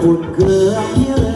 คุณเครือเพียง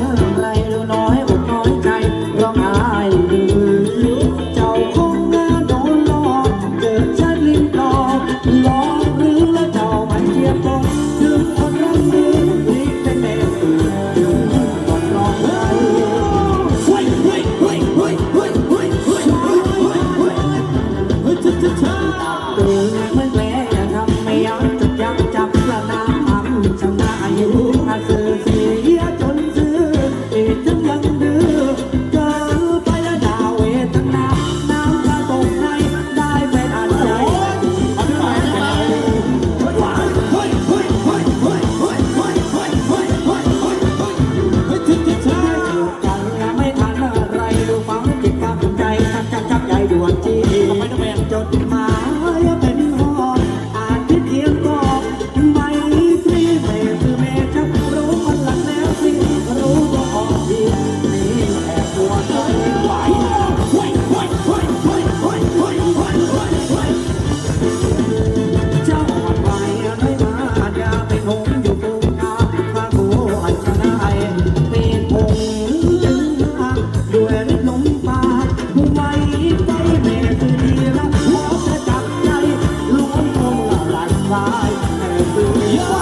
i don't now.